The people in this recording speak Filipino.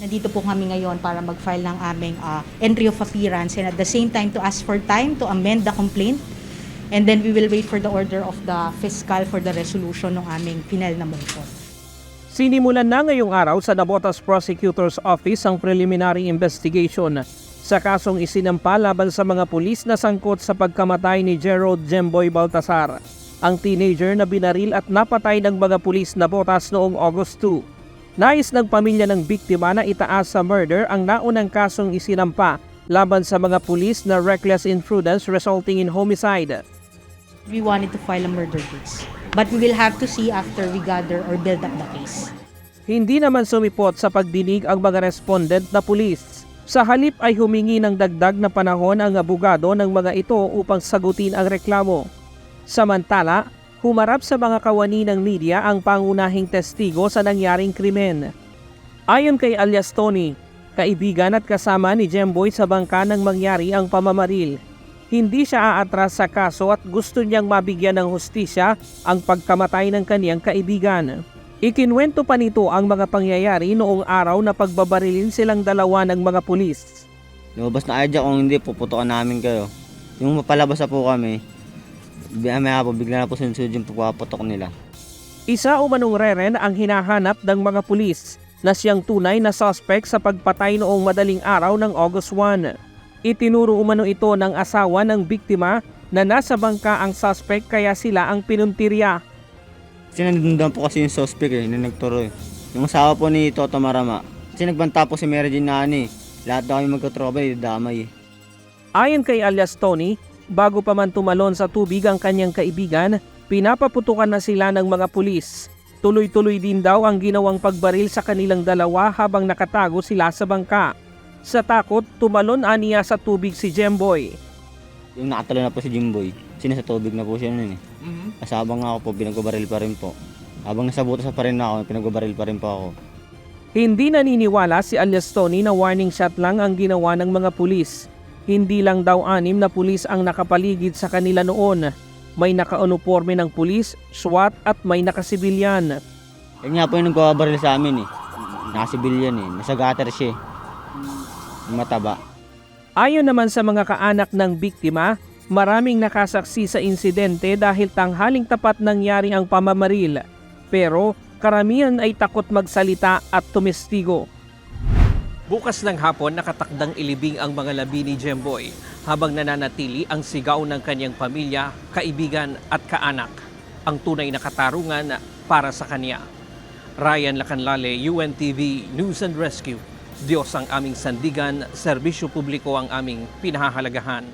Nandito po kami ngayon para mag-file ng aming ah, entry of appearance and at the same time to ask for time to amend the complaint. And then we will wait for the order of the fiscal for the resolution ng aming final na motion. Sinimulan na ngayong araw sa Nabotas Prosecutor's Office ang preliminary investigation sa kasong isinampa laban sa mga pulis na sangkot sa pagkamatay ni Gerald Jemboy Baltasar, ang teenager na binaril at napatay ng mga pulis na botas noong August 2. Nais ng pamilya ng biktima na itaas sa murder ang naunang kasong isinampa laban sa mga pulis na reckless imprudence resulting in homicide. We wanted to file a murder case. But we will have to see after we gather or build up the case. Hindi naman sumipot sa pagdinig ang mga respondent na pulis. Sa halip ay humingi ng dagdag na panahon ang abogado ng mga ito upang sagutin ang reklamo. Samantala, humarap sa mga kawani ng media ang pangunahing testigo sa nangyaring krimen. Ayon kay alias Tony, kaibigan at kasama ni Jemboy sa bangka nang mangyari ang pamamaril. Hindi siya aatras sa kaso at gusto niyang mabigyan ng hustisya ang pagkamatay ng kaniyang kaibigan. Ikinwento pa nito ang mga pangyayari noong araw na pagbabarilin silang dalawa ng mga pulis. Lumabas na idea kung hindi, puputokan namin kayo. Yung mapalabas na po kami, maya po, bigla na po sunod yung pagpaputok nila. Isa umanong reren ang hinahanap ng mga pulis na siyang tunay na suspect sa pagpatay noong madaling araw ng August 1. Itinuro umano ito ng asawa ng biktima na nasa bangka ang suspect kaya sila ang pinuntirya. Sinanundan po kasi yung suspect eh, na nagturo eh. Yung asawa po ni Toto Marama. Kasi nagbanta po si Mary Jean na ano eh. Lahat daw kami magkatropa eh, damay eh. Ayon kay alias Tony, bago pa man tumalon sa tubig ang kanyang kaibigan, pinapaputukan na sila ng mga pulis. Tuloy-tuloy din daw ang ginawang pagbaril sa kanilang dalawa habang nakatago sila sa bangka. Sa takot, tumalon aniya sa tubig si Jemboy. Yung nakatalo na po si Jimboy, sino sa tubig na po siya nun eh. Mm-hmm. Kasabang nga ako po, pinagbabaril pa rin po. Habang nasa butas pa rin ako, pinagbabaril pa rin po ako. Hindi naniniwala si alias Tony na warning shot lang ang ginawa ng mga pulis. Hindi lang daw anim na pulis ang nakapaligid sa kanila noon. May nakauniforme ng pulis, SWAT at may nakasibilyan. Yan nga po yung nagbabaril sa amin eh. Nakasibilyan eh, nasa gutter siya eh. Mataba. Ayon naman sa mga kaanak ng biktima, maraming nakasaksi sa insidente dahil tanghaling tapat nangyari ang pamamaril. Pero karamihan ay takot magsalita at tumestigo. Bukas ng hapon, nakatakdang ilibing ang mga labi ni Jemboy habang nananatili ang sigaw ng kanyang pamilya, kaibigan at kaanak. Ang tunay na katarungan para sa kanya. Ryan Lacanlale, UNTV News and Rescue. Diyos ang aming sandigan, serbisyo publiko ang aming pinahahalagahan.